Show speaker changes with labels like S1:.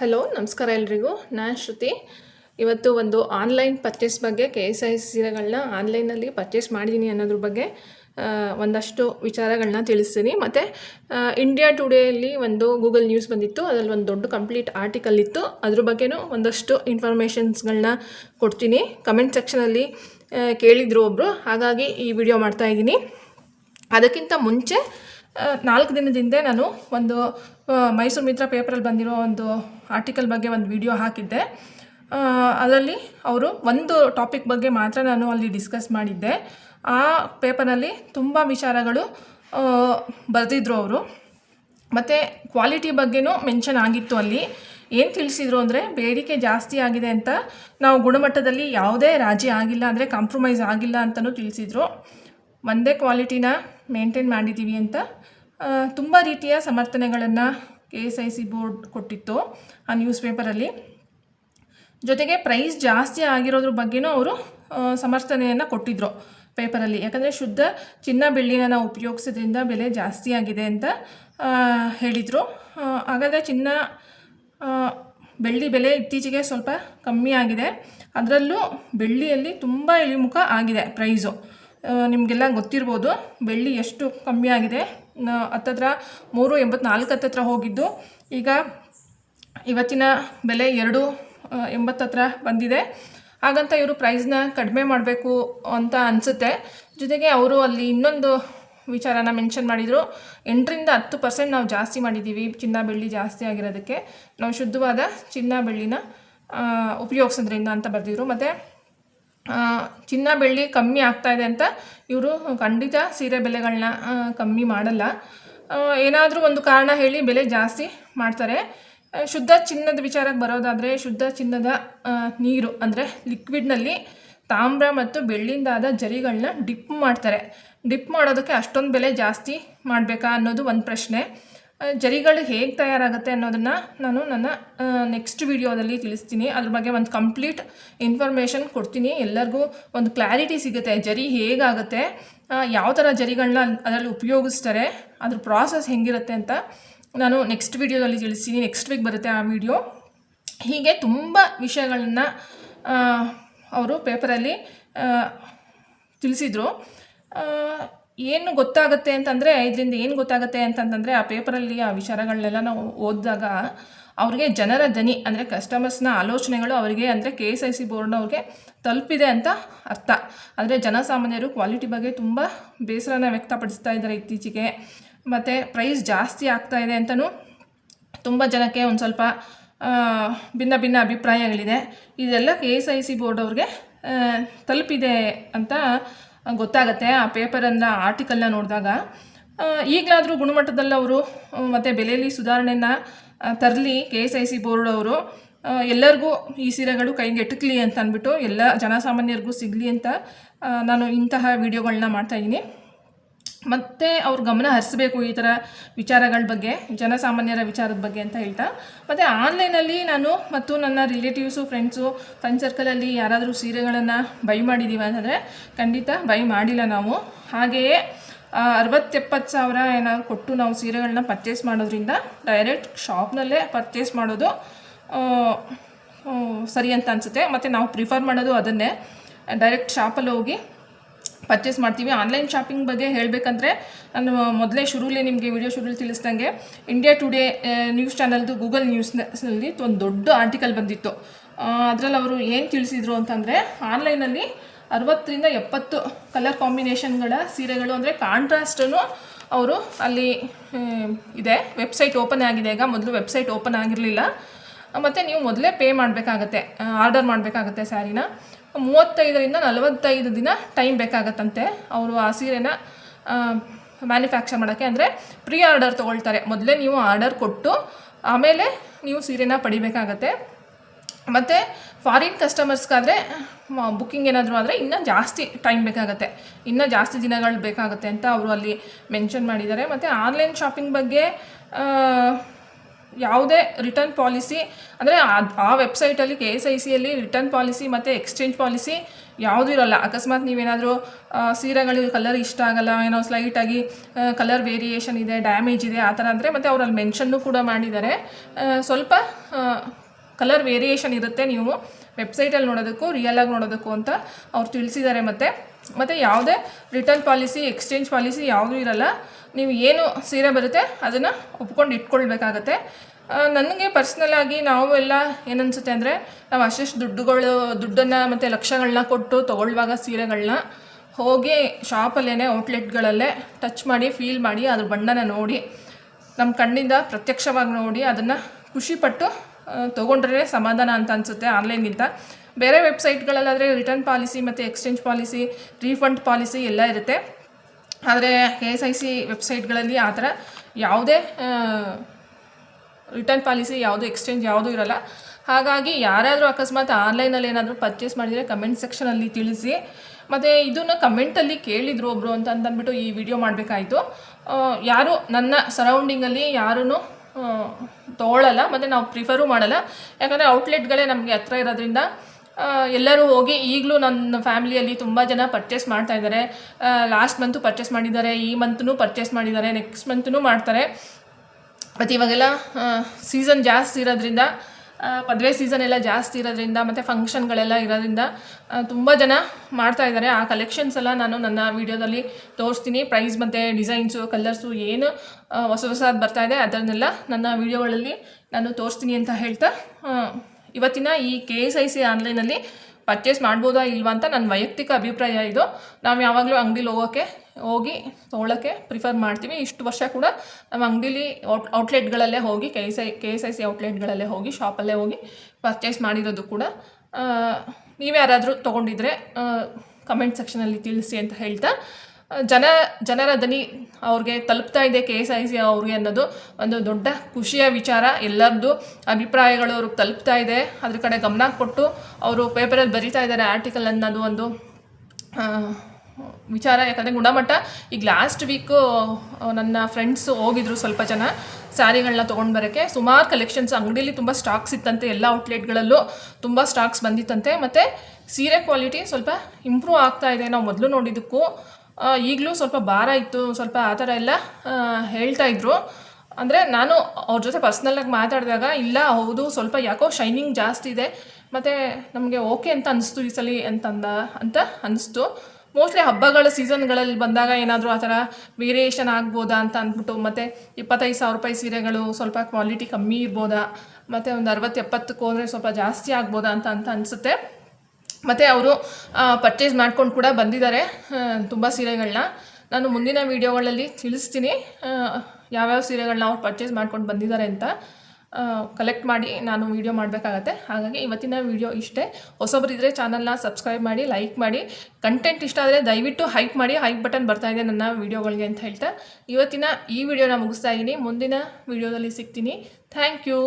S1: Hello, ನಮಸ್ಕಾರ ಎಲ್ರಿಗೂ. ನಾನು ಶ್ರುತಿ. ಇವತ್ತು ಒಂದು ಆನ್ಲೈನ್ ಪರ್ಚೇಸ್ ಬಗ್ಗೆ, ಕೆ ಎಸ್ ಐ ಸೀರೆಗಳನ್ನ ಆನ್ಲೈನಲ್ಲಿ ಪರ್ಚೇಸ್ ಮಾಡಿದ್ದೀನಿ ಅನ್ನೋದ್ರ ಬಗ್ಗೆ ಒಂದಷ್ಟು ವಿಚಾರಗಳನ್ನ ತಿಳಿಸ್ತೀನಿ. ಮತ್ತು ಇಂಡಿಯಾ ಟುಡೇಯಲ್ಲಿ ಒಂದು ಗೂಗಲ್ ನ್ಯೂಸ್ ಬಂದಿತ್ತು. ಅದರಲ್ಲಿ ಒಂದು ದೊಡ್ಡ ಕಂಪ್ಲೀಟ್ ಆರ್ಟಿಕಲ್ ಇತ್ತು. ಅದ್ರ ಬಗ್ಗೆನೂ ಒಂದಷ್ಟು ಇನ್ಫಾರ್ಮೇಷನ್ಸ್ಗಳನ್ನ ಕೊಡ್ತೀನಿ. ಕಮೆಂಟ್ ಸೆಕ್ಷನಲ್ಲಿ ಕೇಳಿದರು ಒಬ್ಬರು ಹಾಗಾಗಿ ಈ ವಿಡಿಯೋ ಮಾಡ್ತಾಯಿದ್ದೀನಿ ಅದಕ್ಕಿಂತ ಮುಂಚೆ ನಾಲ್ಕು ದಿನದಿಂದ ನಾನು ಒಂದು ಮೈಸೂರು ಮಿತ್ರ ಪೇಪರಲ್ಲಿ ಬಂದಿರೋ ಒಂದು ಆರ್ಟಿಕಲ್ ಬಗ್ಗೆ ಒಂದು ವಿಡಿಯೋ ಹಾಕಿದ್ದೆ. ಅದರಲ್ಲಿ ಅವರು ಒಂದು ಟಾಪಿಕ್ ಬಗ್ಗೆ ಮಾತ್ರ ನಾನು ಅಲ್ಲಿ ಡಿಸ್ಕಸ್ ಮಾಡಿದ್ದೆ. ಆ ಪೇಪರಲ್ಲಿ ತುಂಬ ವಿಚಾರಗಳು ಬರೆದಿದ್ರು ಅವರು. ಮತ್ತು ಕ್ವಾಲಿಟಿ ಬಗ್ಗೆನೂ ಮೆನ್ಷನ್ ಆಗಿತ್ತು ಅಲ್ಲಿ. ಏನು ತಿಳಿಸಿದ್ರು ಅಂದರೆ ಬೇಡಿಕೆ ಜಾಸ್ತಿ ಆಗಿದೆ ಅಂತ ನಾವು ಗುಣಮಟ್ಟದಲ್ಲಿ ಯಾವುದೇ ರಾಜಿ ಆಗಿಲ್ಲ ಅಂದರೆ ಕಾಂಪ್ರಮೈಸ್ ಆಗಿಲ್ಲ ಅಂತಲೂ ತಿಳಿಸಿದ್ರು. ಒಂದೇ ಕ್ವಾಲಿಟಿನ ಮೇಂಟೈನ್ ಮಾಡಿದ್ದೀವಿ ಅಂತ ತುಂಬ ರೀತಿಯ ಸಮರ್ಥನೆಗಳನ್ನು K S I C board ಕೊಟ್ಟಿತ್ತು ಆ ನ್ಯೂಸ್ ಪೇಪರಲ್ಲಿ ಜೊತೆಗೆ ಪ್ರೈಸ್ ಜಾಸ್ತಿ ಆಗಿರೋದ್ರ ಬಗ್ಗೆನೂ ಅವರು ಸಮರ್ಥನೆಯನ್ನು ಕೊಟ್ಟಿದ್ದರು ಪೇಪರಲ್ಲಿ ಯಾಕಂದರೆ ಶುದ್ಧ ಚಿನ್ನ ಬೆಳ್ಳಿನ ನಾವು ಉಪಯೋಗಿಸೋದ್ರಿಂದ ಬೆಲೆ ಜಾಸ್ತಿ ಆಗಿದೆ ಅಂತ ಹೇಳಿದರು. ಹಾಗಾದರೆ ಚಿನ್ನ ಬೆಳ್ಳಿ ಬೆಲೆ ಇತ್ತೀಚೆಗೆ ಸ್ವಲ್ಪ ಕಮ್ಮಿ ಆಗಿದೆ. ಅದರಲ್ಲೂ ಬೆಳ್ಳಿಯಲ್ಲಿ ತುಂಬ ಇಳಿಮುಖ ಆಗಿದೆ ಪ್ರೈಸು ನಿಮಗೆಲ್ಲ ಗೊತ್ತಿರ್ಬೋದು ಬೆಳ್ಳಿ ಎಷ್ಟು ಕಮ್ಮಿ ಆಗಿದೆ. ಹತ್ತತ್ರ, ಮೂರು ಎಂಬತ್ನಾಲ್ಕು ಹತ್ತತ್ರ ಹೋಗಿದ್ದು. ಈಗ ಇವತ್ತಿನ ಬೆಲೆ ಎರಡು ಎಂಬತ್ತತ್ರ ಬಂದಿದೆ. ಹಾಗಂತ ಇವರು ಪ್ರೈಸ್ನ ಕಡಿಮೆ ಮಾಡಬೇಕು ಅಂತ ಅನಿಸುತ್ತೆ. ಜೊತೆಗೆ ಅವರು ಅಲ್ಲಿ ಇನ್ನೊಂದು ವಿಚಾರನ ಮೆನ್ಷನ್ ಮಾಡಿದರು. ಎಂಟರಿಂದ ಹತ್ತು ಪರ್ಸೆಂಟ್ ನಾವು ಜಾಸ್ತಿ ಮಾಡಿದ್ದೀವಿ, ಚಿನ್ನ ಬೆಳ್ಳಿ ಜಾಸ್ತಿ ಆಗಿರೋದಕ್ಕೆ. ನಾವು ಶುದ್ಧವಾದ ಚಿನ್ನ ಬೆಳ್ಳಿನ ಉಪಯೋಗಿಸೋದ್ರಿಂದ ಅಂತ ಬರೆದಿದ್ರು. ಮತ್ತು ಚಿನ್ನ ಬೆಳ್ಳಿ ಕಮ್ಮಿ ಆಗ್ತಾ ಇದೆ ಅಂತ ಇವರು ಖಂಡಿತ ಸೀರೆ ಬೆಲೆಗಳನ್ನ ಕಮ್ಮಿ ಮಾಡಲ್ಲ. ಏನಾದರೂ ಒಂದು ಕಾರಣ ಹೇಳಿ ಬೆಲೆ ಜಾಸ್ತಿ ಮಾಡ್ತಾರೆ. ಶುದ್ಧ ಚಿನ್ನದ ವಿಚಾರಕ್ಕೆ ಬರೋದಾದರೆ ಶುದ್ಧ ಚಿನ್ನದ ನೀರು ಅಂದರೆ ಲಿಕ್ವಿಡ್ನಲ್ಲಿ ತಾಮ್ರ ಮತ್ತು ಬೆಳ್ಳಿಂದಾದ ಜರಿಗಳನ್ನ ಡಿಪ್ ಮಾಡ್ತಾರೆ. ಡಿಪ್ ಮಾಡೋದಕ್ಕೆ ಅಷ್ಟೊಂದು ಬೆಲೆ ಜಾಸ್ತಿ ಮಾಡಬೇಕಾ ಅನ್ನೋದು ಒಂದು ಪ್ರಶ್ನೆ. ಜರಿಗಳು ಹೇಗೆ ತಯಾರಾಗುತ್ತೆ ಅನ್ನೋದನ್ನು ನಾನು ನನ್ನ ನೆಕ್ಸ್ಟ್ ವಿಡಿಯೋದಲ್ಲಿ ತಿಳಿಸ್ತೀನಿ. ಅದ್ರ ಬಗ್ಗೆ ಒಂದು ಕಂಪ್ಲೀಟ್ ಇನ್ಫಾರ್ಮೇಷನ್ ಕೊಡ್ತೀನಿ. ಎಲ್ಲರಿಗೂ ಒಂದು ಕ್ಲಾರಿಟಿ ಸಿಗುತ್ತೆ. ಜರಿ ಹೇಗಾಗುತ್ತೆ ಯಾವ ಥರ ಜರಿಗಳನ್ನ ಅದರಲ್ಲಿ ಉಪಯೋಗಿಸ್ತಾರೆ, ಅದ್ರ ಪ್ರಾಸೆಸ್ ಹೆಂಗಿರುತ್ತೆ ಅಂತ ನಾನು ನೆಕ್ಸ್ಟ್ ವಿಡಿಯೋದಲ್ಲಿ ತಿಳಿಸ್ತೀನಿ. ನೆಕ್ಸ್ಟ್ ವೀಕ್ ಬರುತ್ತೆ ಆ ವಿಡಿಯೋ ಹೀಗೆ ತುಂಬ ವಿಷಯಗಳನ್ನು ಅವರು ಪೇಪರಲ್ಲಿ ತಿಳಿಸಿದರು. ಏನು ಗೊತ್ತಾಗುತ್ತೆ ಅಂತಂದರೆ, ಇದರಿಂದ ಏನು ಗೊತ್ತಾಗುತ್ತೆ ಅಂತಂತಂದರೆ ಆ ಪೇಪರಲ್ಲಿ ಆ ವಿಚಾರಗಳನ್ನೆಲ್ಲ ನಾವು ಓದಿದಾಗ ಅವ್ರಿಗೆ ಜನರ ದನಿ, ಅಂದರೆ ಕಸ್ಟಮರ್ಸ್ನ ಆಲೋಚನೆಗಳು ಅವರಿಗೆ, ಅಂದರೆ ಕೆ ಎಸ್ ಐ ಸಿ ಬೋರ್ಡ್ನವ್ರಿಗೆ ತಲುಪಿದೆ ಅಂತ ಅರ್ಥ. ಆದರೆ ಜನಸಾಮಾನ್ಯರು ಕ್ವಾಲಿಟಿ ಬಗ್ಗೆ ತುಂಬ ಬೇಸರನ ವ್ಯಕ್ತಪಡಿಸ್ತಾ ಇದ್ದಾರೆ ಇತ್ತೀಚೆಗೆ. ಮತ್ತು ಪ್ರೈಸ್ ಜಾಸ್ತಿ ಆಗ್ತಾ ಇದೆ ಅಂತಲೂ ತುಂಬ ಜನಕ್ಕೆ ಒಂದು ಸ್ವಲ್ಪ ಭಿನ್ನ ಭಿನ್ನ ಅಭಿಪ್ರಾಯಗಳಿದೆ. ಇದೆಲ್ಲ K S I C board ಅವ್ರಿಗೆ ತಲುಪಿದೆ ಅಂತ ಗೊತ್ತಾಗತ್ತೆ ಆ ಪೇಪರನ್ನು ಆರ್ಟಿಕಲ್ನ ನೋಡಿದಾಗ. ಈಗಲಾದರೂ ಗುಣಮಟ್ಟದಲ್ಲಿ ಅವರು ಮತ್ತು ಬೆಲೆಯಲ್ಲಿ ಸುಧಾರಣೆನ ತರಲಿ K S I C board ಅವರು. ಎಲ್ಲರಿಗೂ ಈ ಸೀರೆಗಳು ಕೈಗೆ ಎಟಕಲಿ ಅಂತ ಅಂದ್ಬಿಟ್ಟು ಎಲ್ಲ ಜನಸಾಮಾನ್ಯರಿಗೂ ಸಿಗಲಿ ಅಂತ ನಾನು ಇಂತಹ ವಿಡಿಯೋಗಳನ್ನ ಮಾಡ್ತಾಯಿದ್ದೀನಿ ಮತ್ತೆ ಅವ್ರ ಗಮನ ಹರಿಸಬೇಕು ಈ ಥರ ವಿಚಾರಗಳ ಬಗ್ಗೆ, ಜನಸಾಮಾನ್ಯರ ವಿಚಾರದ ಬಗ್ಗೆ ಅಂತ ಹೇಳ್ತಾ. ಮತ್ತು ಆನ್ಲೈನಲ್ಲಿ ನಾನು ಮತ್ತು ನನ್ನ ರಿಲೇಟಿವ್ಸು ಫ್ರೆಂಡ್ಸು ಫ್ರೆಂಡ್ ಸರ್ಕಲಲ್ಲಿ ಯಾರಾದರೂ ಸೀರೆಗಳನ್ನು ಬೈ ಮಾಡಿದ್ದೀವಿ ಅಂತಂದರೆ ಖಂಡಿತ ಬೈ ಮಾಡಿಲ್ಲ ನಾವು. ಹಾಗೆಯೇ ಅರವತ್ತೆಪ್ಪತ್ತು ಸಾವಿರ ಏನಾದ್ರು ಕೊಟ್ಟು ನಾವು ಸೀರೆಗಳನ್ನ ಪರ್ಚೇಸ್ ಮಾಡೋದ್ರಿಂದ ಡೈರೆಕ್ಟ್ ಶಾಪ್ನಲ್ಲೇ ಪರ್ಚೇಸ್ ಮಾಡೋದು ಸರಿ ಅಂತ ಅನಿಸುತ್ತೆ. ಮತ್ತು ನಾವು ಪ್ರಿಫರ್ ಮಾಡೋದು ಅದನ್ನೇ. ಡೈರೆಕ್ಟ್ ಶಾಪಲ್ಲಿ ಹೋಗಿ ಪರ್ಚೇಸ್ ಮಾಡ್ತೀವಿ. ಆನ್ಲೈನ್ ಶಾಪಿಂಗ್ ಬಗ್ಗೆ ಹೇಳಬೇಕಂದ್ರೆ, ನಾನು ಮೊದಲೇ ಶುರುಲಿ ನಿಮಗೆ ವಿಡಿಯೋ ಶುರುಲಿ ತಿಳಿಸ್ದಂಗೆ ಇಂಡಿಯಾ ಟುಡೇ ನ್ಯೂಸ್ ಚಾನಲ್ದು ಗೂಗಲ್ ನ್ಯೂಸ್ನಲ್ಲಿ ಒಂದು ದೊಡ್ಡ ಆರ್ಟಿಕಲ್ ಬಂದಿತ್ತು. ಅದರಲ್ಲಿ ಅವರು ಏನು ತಿಳಿಸಿದ್ರು ಅಂತಂದರೆ ಆನ್ಲೈನಲ್ಲಿ ಅರವತ್ತರಿಂದ ಎಪ್ಪತ್ತು ಕಲರ್ ಕಾಂಬಿನೇಷನ್ಗಳ ಸೀರೆಗಳು ಅಂದರೆ ಕಾಂಟ್ರಾಸ್ಟನ್ನು ಅವರು ಅಲ್ಲಿ ಇದೆ. ವೆಬ್ಸೈಟ್ ಓಪನ್ ಆಗಿದೆ ಈಗ. ಮೊದಲು ವೆಬ್ಸೈಟ್ ಓಪನ್ ಆಗಿರಲಿಲ್ಲ. ಮತ್ತು ನೀವು ಮೊದಲೇ ಪೇ ಮಾಡಬೇಕಾಗತ್ತೆ. ಆರ್ಡರ್ ಮಾಡಬೇಕಾಗತ್ತೆ ಸ್ಯಾರಿನ. ಮೂವತ್ತೈದರಿಂದ ನಲವತ್ತೈದು ದಿನ ಟೈಮ್ ಬೇಕಾಗತ್ತಂತೆ. ಅವರು ಆ ಸೀರೆನ ಮ್ಯಾನುಫ್ಯಾಕ್ಚರ್ ಮಾಡೋಕ್ಕೆ. ಅಂದರೆ ಪ್ರೀ ಆರ್ಡರ್ ತೊಗೊಳ್ತಾರೆ. ಮೊದಲೇ ನೀವು ಆರ್ಡರ್ ಕೊಟ್ಟು, ಆಮೇಲೆ ನೀವು ಸೀರೆನ ಪಡಿಬೇಕಾಗತ್ತೆ. ಮತ್ತು ಫಾರಿನ್ ಕಸ್ಟಮರ್ಸ್ಗಾದರೆ ಬುಕ್ಕಿಂಗ್ ಏನಾದರೂ ಆದರೆ ಇನ್ನೂ ಜಾಸ್ತಿ ಟೈಮ್ ಬೇಕಾಗುತ್ತೆ. ಇನ್ನೂ ಜಾಸ್ತಿ ದಿನಗಳು ಬೇಕಾಗುತ್ತೆ ಅಂತ ಅವರು ಅಲ್ಲಿ ಮೆನ್ಷನ್ ಮಾಡಿದ್ದಾರೆ. ಮತ್ತು ಆನ್ಲೈನ್ ಶಾಪಿಂಗ್ ಬಗ್ಗೆ ಯಾವುದೇ ರಿಟರ್ನ್ ಪಾಲಿಸಿ, ಅಂದರೆ ಆ ವೆಬ್ಸೈಟಲ್ಲಿ ಕೆ ಎಸ್ ಐ ಸಿಯಲ್ಲಿ ರಿಟರ್ನ್ ಪಾಲಿಸಿ ಮತ್ತು ಎಕ್ಸ್ಚೇಂಜ್ ಪಾಲಿಸಿ ಯಾವುದೂ ಇರೋಲ್ಲ. ಅಕಸ್ಮಾತ್ ನೀವೇನಾದರೂ ಸೀರೆಗಳು ಕಲರ್ ಇಷ್ಟ ಆಗಲ್ಲ, ಏನೋ ಸ್ಲೈಟಾಗಿ ಕಲರ್ ವೇರಿಯೇಷನ್ ಇದೆ ಡ್ಯಾಮೇಜ್ ಇದೆ, ಆ ಥರ ಅಂದರೆ ಮತ್ತು ಅವರಲ್ಲಿ ಮೆನ್ಷನ್ನು ಕೂಡ ಮಾಡಿದ್ದಾರೆ. ಸ್ವಲ್ಪ ಕಲರ್ ವೇರಿಯೇಷನ್ ಇರುತ್ತೆ ನೀವು ವೆಬ್ಸೈಟಲ್ಲಿ ನೋಡೋದಕ್ಕೂ ರಿಯಲಾಗಿ ನೋಡೋದಕ್ಕೂ ಅಂತ ಅವ್ರು ತಿಳಿಸಿದ್ದಾರೆ ಮತ್ತು. ಮತ್ತು ಯಾವುದೇ ರಿಟರ್ನ್ ಪಾಲಿಸಿ ಎಕ್ಸ್ಚೇಂಜ್ ಪಾಲಿಸಿ ಯಾವುದೂ ಇರಲ್ಲ. ನೀವು ಏನು ಸೀರೆ ಬರುತ್ತೆ ಅದನ್ನು ಒಪ್ಕೊಂಡು ಇಟ್ಕೊಳ್ಬೇಕಾಗತ್ತೆ. ನನಗೆ ಪರ್ಸ್ನಲಾಗಿ ನಾವು ಎಲ್ಲ ಏನನ್ಸುತ್ತೆ ಅಂದರೆ ನಾವು ಅಷ್ಟೆಷ್ಟು ದುಡ್ಡುಗಳು, ದುಡ್ಡನ್ನು ಮತ್ತು ಲಕ್ಷಗಳನ್ನ ಕೊಟ್ಟು ತೊಗೊಳ್ಳುವಾಗ ಸೀರೆಗಳನ್ನ ಹೋಗಿ ಶಾಪಲ್ಲೇ ಔಟ್ಲೆಟ್ಗಳಲ್ಲೇ ಟಚ್ ಮಾಡಿ ಫೀಲ್ ಮಾಡಿ, ಅದ್ರ ಬಣ್ಣನ ನೋಡಿ ನಮ್ಮ ಕಣ್ಣಿಂದ ಪ್ರತ್ಯಕ್ಷವಾಗಿ ನೋಡಿ ಅದನ್ನು ಖುಷಿಪಟ್ಟು ತೊಗೊಂಡ್ರೆ ಸಮಾಧಾನ ಅಂತ ಅನಿಸುತ್ತೆ ಆನ್ಲೈನ್ಗಿಂತ. ಬೇರೆ ವೆಬ್ಸೈಟ್ಗಳಲ್ಲಾದರೆ ರಿಟರ್ನ್ ಪಾಲಿಸಿ ಮತ್ತು ಎಕ್ಸ್ಚೇಂಜ್ ಪಾಲಿಸಿ ರೀಫಂಡ್ ಪಾಲಿಸಿ ಎಲ್ಲ ಇರುತ್ತೆ. ಆದರೆ ಕೆ ಎಸ್ ಐ ಸಿ ವೆಬ್ಸೈಟ್ಗಳಲ್ಲಿ ಆ ಥರ ಯಾವುದೇ ರಿಟರ್ನ್ ಪಾಲಿಸಿ ಯಾವುದು ಎಕ್ಸ್ಚೇಂಜ್ ಯಾವುದೂ ಇರಲ್ಲ. ಹಾಗಾಗಿ ಯಾರಾದರೂ ಅಕಸ್ಮಾತ್ ಆನ್ಲೈನಲ್ಲಿ ಏನಾದರೂ ಪರ್ಚೇಸ್ ಮಾಡಿದರೆ ಕಮೆಂಟ್ ಸೆಕ್ಷನಲ್ಲಿ ತಿಳಿಸಿ. ಮತ್ತು ಇದನ್ನು ಕಮೆಂಟಲ್ಲಿ ಕೇಳಿದರು ಒಬ್ಬರು ಅಂತ ಅಂದ್ಬಿಟ್ಟು ಈ ವಿಡಿಯೋ ಮಾಡಬೇಕಾಯಿತು. ಯಾರು ನನ್ನ ಸರೌಂಡಿಂಗಲ್ಲಿ ಯಾರೂ ತೊಗೊಳ್ಳಲ್ಲ ಮತ್ತು ನಾವು ಪ್ರಿಫರೂ ಮಾಡಲ್ಲ. ಯಾಕಂದರೆ ಔಟ್ಲೆಟ್ಗಳೇ ನಮಗೆ ಹತ್ರ ಇರೋದ್ರಿಂದ ಎಲ್ಲರೂ ಹೋಗಿ ಈಗಲೂ ನನ್ನ ಫ್ಯಾಮಿಲಿಯಲ್ಲಿ ತುಂಬ ಜನ ಪರ್ಚೇಸ್ ಮಾಡ್ತಾ ಇದ್ದಾರೆ. ಲಾಸ್ಟ್ ಮಂತು ಪರ್ಚೇಸ್ ಮಾಡಿದ್ದಾರೆ, ಈ ಮಂತ್ನೂ ಪರ್ಚೇಸ್ ಮಾಡಿದ್ದಾರೆ ನೆಕ್ಸ್ಟ್ ಮಂತ್ನೂ ಮಾಡ್ತಾರೆ. ಮತ್ತು ಇವಾಗೆಲ್ಲ ಸೀಸನ್ ಜಾಸ್ತಿ ಇರೋದ್ರಿಂದ ಮದುವೆ ಸೀಸನ್ ಎಲ್ಲ ಜಾಸ್ತಿ ಇರೋದ್ರಿಂದ ಮತ್ತು ಫಂಕ್ಷನ್ಗಳೆಲ್ಲ ಇರೋದ್ರಿಂದ ತುಂಬ ಜನ ಮಾಡ್ತಾ ಇದ್ದಾರೆ. ಆ ಕಲೆಕ್ಷನ್ಸ್ ಎಲ್ಲ ನಾನು ನನ್ನ ವೀಡಿಯೋದಲ್ಲಿ ತೋರಿಸ್ತೀನಿ. ಪ್ರೈಸ್ ಮತ್ತು ಡಿಸೈನ್ಸು ಕಲರ್ಸು ಏನು ಹೊಸ ಹೊಸದು ಬರ್ತಾ ಇದೆ, ಅದನ್ನೆಲ್ಲ ನನ್ನ ವೀಡಿಯೋಗಳಲ್ಲಿ ನಾನು ತೋರಿಸ್ತೀನಿ ಅಂತ ಹೇಳ್ತಾ ಇವತ್ತಿನ ಈ ಕೆ ಎಸ್ ಐ ಸಿ ಆನ್ಲೈನಲ್ಲಿ ಪರ್ಚೇಸ್ ಮಾಡ್ಬೋದಾ ಇಲ್ವಾ ಅಂತ ನನ್ನ ವೈಯಕ್ತಿಕ ಅಭಿಪ್ರಾಯ ಇದು. ನಾವು ಯಾವಾಗಲೂ ಅಂಗಡಿಲಿ ಹೋಗೋಕ್ಕೆ ಹೋಗಿ ತೊಗೊಳಕ್ಕೆ ಪ್ರಿಫರ್ ಮಾಡ್ತೀವಿ. ಇಷ್ಟು ವರ್ಷ ಕೂಡ ನಮ್ಮ ಅಂಗಡಿಲಿ ಔಟ್ ಔಟ್ಲೆಟ್ಗಳಲ್ಲೇ ಹೋಗಿ K S I K S I C ಔಟ್ಲೆಟ್ಗಳಲ್ಲೇ ಹೋಗಿ ಶಾಪಲ್ಲೇ ಹೋಗಿ ಪರ್ಚೇಸ್ ಮಾಡಿರೋದು ಕೂಡ ನೀವು ಯಾರಾದರೂ ತೊಗೊಂಡಿದ್ರೆ ಕಮೆಂಟ್ ಸೆಕ್ಷನಲ್ಲಿ ತಿಳಿಸಿ ಅಂತ ಹೇಳ್ತಾ. ಜನ, ಜನರ ದನಿ ಅವ್ರಿಗೆ ತಲುಪ್ತಾ ಇದೆ ಕೆ ಎಸ್ ಐ ಸಿ ಅವ್ರಿಗೆ ಅನ್ನೋದು ಒಂದು ದೊಡ್ಡ ಖುಷಿಯ ವಿಚಾರ. ಎಲ್ಲರದ್ದು ಅಭಿಪ್ರಾಯಗಳು ಅವ್ರಿಗೆ ತಲುಪ್ತಾ ಇದೆ. ಅದ್ರ ಕಡೆ ಗಮನ ಕೊಟ್ಟು ಅವರು ಪೇಪರಲ್ಲಿ ಬರಿತಾ ಇದ್ದಾರೆ ಆರ್ಟಿಕಲ್ ಅನ್ನೋದು ಒಂದು ವಿಚಾರ. ಯಾಕಂದರೆ ಗುಣಮಟ್ಟ, ಈಗ ಲಾಸ್ಟ್ ವೀಕು ನನ್ನ ಫ್ರೆಂಡ್ಸ್ ಹೋಗಿದ್ರು ಸ್ವಲ್ಪ ಜನ ಸ್ಯಾರಿಗಳನ್ನ ತೊಗೊಂಡು ಬರೋಕ್ಕೆ. ಸುಮಾರು ಕಲೆಕ್ಷನ್ಸ್ ಅಂಗಡಿಯಲ್ಲಿ ತುಂಬ ಸ್ಟಾಕ್ಸ್ ಇತ್ತಂತೆ ಎಲ್ಲ ಔಟ್ಲೆಟ್ಗಳಲ್ಲೂ ತುಂಬ ಸ್ಟಾಕ್ಸ್ ಬಂದಿತ್ತಂತೆ. ಮತ್ತು ಸೀರೆ ಕ್ವಾಲಿಟಿ ಸ್ವಲ್ಪ ಇಂಪ್ರೂವ್ ಆಗ್ತಾ ಇದೆ. ನಾವು ಮೊದಲು ನೋಡಿದ್ದಕ್ಕೂ ಈಗಲೂ ಸ್ವಲ್ಪ ಭಾರ ಇತ್ತು, ಸ್ವಲ್ಪ ಆ ಥರ ಎಲ್ಲ ಹೇಳ್ತಾ ಇದ್ರು. ಅಂದರೆ ನಾನು ಅವ್ರ ಜೊತೆ ಪರ್ಸ್ನಲ್ಲಾಗಿ ಮಾತಾಡಿದಾಗ, ಇಲ್ಲ, ಹೌದು, ಸ್ವಲ್ಪ ಯಾಕೋ ಶೈನಿಂಗ್ ಜಾಸ್ತಿ ಇದೆ, ಮತ್ತು ನಮಗೆ ಓಕೆ ಅಂತ ಅನಿಸ್ತು ಈ ಸಲ ಅಂತಂದ, ಅಂತ ಅನಿಸ್ತು. ಮೋಸ್ಟ್ಲಿ ಹಬ್ಬಗಳ ಸೀಸನ್ಗಳಲ್ಲಿ ಬಂದಾಗ ಏನಾದರೂ ಆ ಥರ ವೇರಿಯೇಷನ್ ಆಗ್ಬೋದಾ ಅಂತ ಅಂದ್ಬಿಟ್ಟು, ಮತ್ತು ಇಪ್ಪತ್ತೈದು ಸಾವಿರ ರೂಪಾಯಿ ಸೀರೆಗಳು ಸ್ವಲ್ಪ ಕ್ವಾಲಿಟಿ ಕಮ್ಮಿ ಇರ್ಬೋದಾ, ಮತ್ತು ಒಂದು ಅರವತ್ತು ಎಪ್ಪತ್ತಕ್ಕೆ ಹೋದರೆ ಸ್ವಲ್ಪ ಜಾಸ್ತಿ ಆಗ್ಬೋದಾ ಅಂತ ಅಂತ ಅನಿಸುತ್ತೆ. ಮತ್ತು ಅವರು ಪರ್ಚೇಸ್ ಮಾಡ್ಕೊಂಡು ಕೂಡ ಬಂದಿದ್ದಾರೆ ತುಂಬ ಸೀರೆಗಳನ್ನ ನಾನು ಮುಂದಿನ ವೀಡಿಯೋಗಳಲ್ಲಿ ತಿಳಿಸ್ತೀನಿ ಯಾವ್ಯಾವ ಸೀರೆಗಳನ್ನ ಅವ್ರು ಪರ್ಚೇಸ್ ಮಾಡ್ಕೊಂಡು ಬಂದಿದ್ದಾರೆ ಅಂತ ಕಲೆಕ್ಟ್ ಮಾಡಿ ನಾನು ವೀಡಿಯೋ ಮಾಡಬೇಕಾಗತ್ತೆ. ಹಾಗಾಗಿ ಇವತ್ತಿನ ವೀಡಿಯೋ ಇಷ್ಟೇ. ಹೊಸಬರಿದ್ದರೆ ಚಾನಲ್ನ ಸಬ್ಸ್ಕ್ರೈಬ್ ಮಾಡಿ ಲೈಕ್ ಮಾಡಿ. ಕಂಟೆಂಟ್ ಇಷ್ಟ ಆದರೆ ದಯವಿಟ್ಟು ಹೈಕ್ ಮಾಡಿ ಹೈಕ್ ಬಟನ್ ಬರ್ತಾ ಇದೆ ನನ್ನ ವೀಡಿಯೋಗಳಿಗೆ ಅಂತ ಹೇಳ್ತಾ. ಇವತ್ತಿನ ಈ ವಿಡಿಯೋನ ಮುಗಿಸ್ತಾ ಇದ್ದೀನಿ. ಮುಂದಿನ ವೀಡಿಯೋದಲ್ಲಿ ಸಿಗ್ತೀನಿ. Thank you